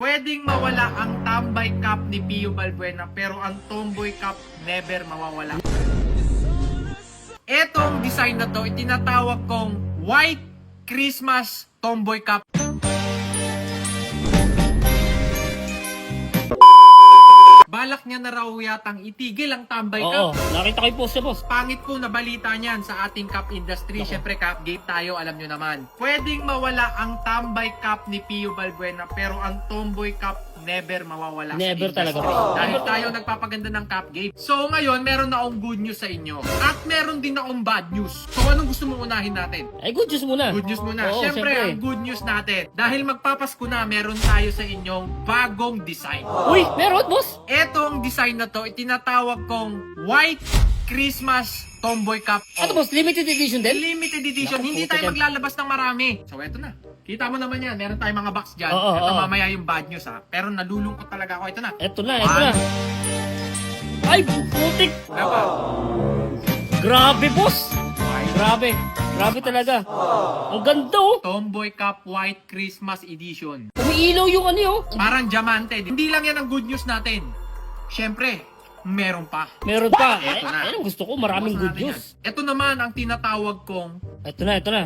Pwedeng mawala ang tambay cup ni Pio Balbuena pero ang tomboy cup never mawawala. Etong design na to, itinatawag kong White Christmas Tomboy Cup. Balak niya na raw yatang itigil ang tambay Oo, cup. nakita ko yung post niya, boss. Pangit po na balita niyan sa ating cup industry. Siyempre, cup gate tayo, alam nyo naman. Pwedeng mawala ang tambay cup ni Pio Balbuena, pero ang tomboy cup never mawawala. sa Never industry. talaga, boss. Dahil tayo nagpapaganda ng cup gate. So, ngayon, meron na akong good news sa inyo. At meron din akong bad news. So, anong gusto mong unahin natin? Ay, good news muna. Good news muna. Oo, Siyempre, syempre. ang good news natin. Dahil magpapasko na, meron tayo sa inyong bagong design. Uy, meron, boss. Etong design na to, itinatawag kong White Christmas Tomboy Cup. Ano, boss? Limited edition din? Limited edition. Naku, Hindi puti tayo maglalabas ng marami. So, eto na. Kita mo naman yan. Meron tayong mga box dyan. Oo, Ito oo. mamaya yung bad news ha. Pero nalulungkot talaga ako. Ito na. Eto na, eto na. Ay, putik. Ba? Grabe, boss. Grabe. Grabe talaga. Ang ganda, oh. Tomboy Cup White Christmas Edition. Umiilaw yung ano, oh. Parang diamante. Hindi lang yan ang good news natin. Siyempre, meron pa. Meron pa. Eto na. ayun ang gusto ko. Maraming Bukas good natin news. yan. Ito naman ang tinatawag kong Eto na, eto na.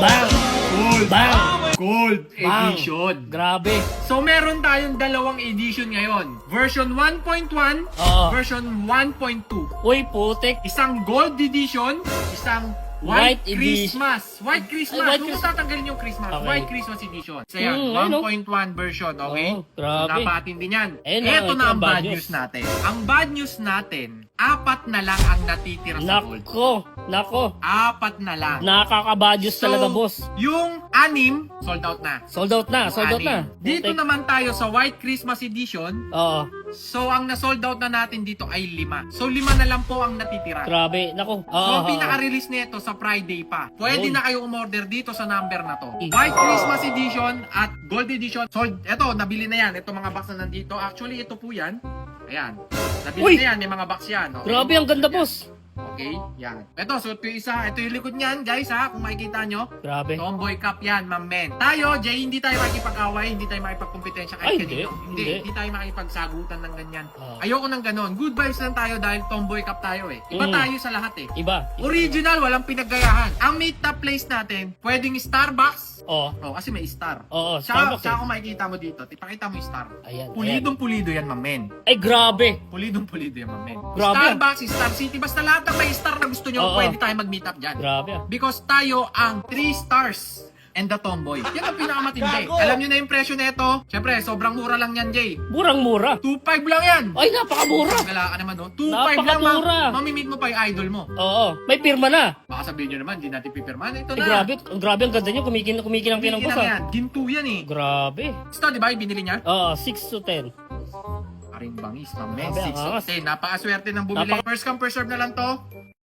Bang! Gold. Bang! Gold Bang! Edition. Grabe. So meron tayong dalawang edition ngayon. Version 1.1, Oo. version 1.2. Uy, putik. Isang gold edition, isang White white. Christmas. White Christmas. Ay, white Huwag mo Christmas. tatanggalin yung Christmas. Okay. White Christmas edition. So yan, Mm, ayun, oh. 1.1 version, okay? Oo, grabe. Dapatin din yan. Ayun, Ito na ito ang ang bad news news. natin. Ang bad news natin, apat na lang ang natitira sa gold. Nako. Nako. Apat na lang. Nakakabadyos talaga, boss. Yung anim, sold out na. Sold out na, Yung sold out na. anim. Dito Putik. naman tayo sa White Christmas Edition. Oo. So, ang na-sold out na natin dito ay lima. So, lima na lang po ang natitira. Grabe. Nako. So, Oo. ang pinaka-release nito sa Friday pa. Pwede Yun. na kayo umorder dito sa number na to. White Christmas Edition at Gold Edition. Sold, eto, nabili na yan. Ito mga box na nandito. Actually, ito po yan. Ayan. Nabili Uy! na yan. May mga box yan. Okay? Grabe, ang ganda, boss. Okay, yan. Ito, so ito yung isa. Ito yung likod niyan, guys, ha. Kung makikita nyo. Grabe. Tomboy Cup yan, ma'am men. Tayo, Jay, hindi tayo makikipag-away, hindi tayo makipagkompetensya kahit Ay, hindi, Hindi, hindi. hindi tayo makipagsagutan ng ganyan. Ah. Ayoko ng ganon. Good vibes lang tayo dahil Tomboy Cup tayo eh. Iba Mm. tayo sa lahat eh. Iba. Original, walang pinaggayahan. Ang meet top place natin, pwedeng Starbucks. Oo. Oh, kasi may star. Oo, Tsaka, Starbucks. tsaka eh. kung makikita mo dito, ipakita mo yung star. Ayan. Pulidong pulido yan, ma'am men. Ay, grabe. Pulidong pulido yan, ma'am men. Grabe. Starbucks, Star City, basta lahat ng may star na gusto nyo, Oo. pwede tayo mag-meet up dyan. Grabe ah. Because tayo ang 3 stars and the tomboy. Yan ang pinakamatindi. Alam nyo na yung presyo nito? Siyempre, sobrang mura lang yan, Jay. Murang-mura. 2.5 lang yan. Ay, napakamura. Gala ka naman, no? 2.5 lang, ma Napakamura. mamimit mo pa yung idol mo. Oo. May pirma na. Baka sabihin nyo naman, hindi natin pipirmahan. Ito Ay, na. grabe. Ang grabe ang ganda niyo. Kumikin, kumikinang Hindi kinang boss na yan. Ginto yan eh. Grabe. Ito, di ba, yung binili niya? Oo, 6 to 10. Paring bangis, ma'am. Grabe, 6 angas. of 10. Napakaswerte ng bumili. Napaka- First come, first serve na lang to.